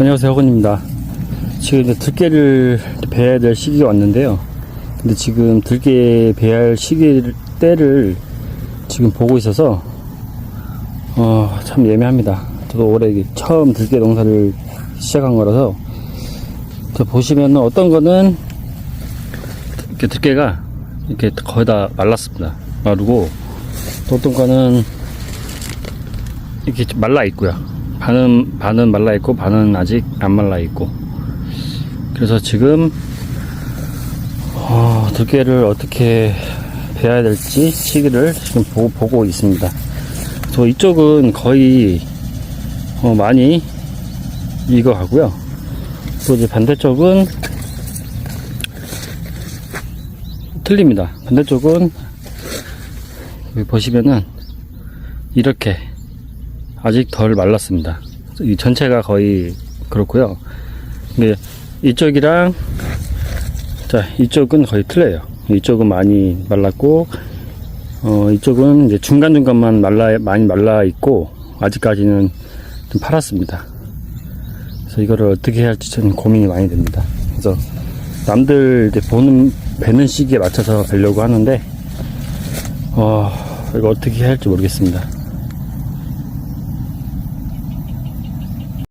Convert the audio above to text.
안녕하세요 허건입니다. 지금 이제 들깨를 베야 될 시기가 왔는데요. 근데 지금 들깨 베야 할 시기 때를 지금 보고 있어서 어, 참 예매합니다. 저도 올해 처음 들깨 농사를 시작한 거라서 저 보시면은 어떤 거는 이렇게 들깨가 이렇게 거의 다 말랐습니다. 마르고 또 어떤 거는 이렇게 좀 말라 있고요. 반은 반은 말라 있고 반은 아직 안 말라 있고. 그래서 지금 어, 들깨를 어떻게 베야 될지 시기를 지금 보고, 보고 있습니다. 저 이쪽은 거의 어, 많이 익어가고요. 또 이제 반대쪽은 틀립니다. 반대쪽은 여기 보시면은 이렇게 아직 덜 말랐습니다. 이 전체가 거의 그렇고요. 근데 이쪽이랑 자 이쪽은 거의 틀려요. 이쪽은 많이 말랐고 어 이쪽은 이제 중간 중간만 말라 많이 말라 있고 아직까지는 좀 팔았습니다. 그래서 이거를 어떻게 해야 할지 저는 고민이 많이 됩니다. 그래서 남들 이제 보는 뵈는 시기에 맞춰서 뵈려고 하는데 어 이거 어떻게 해야 할지 모르겠습니다.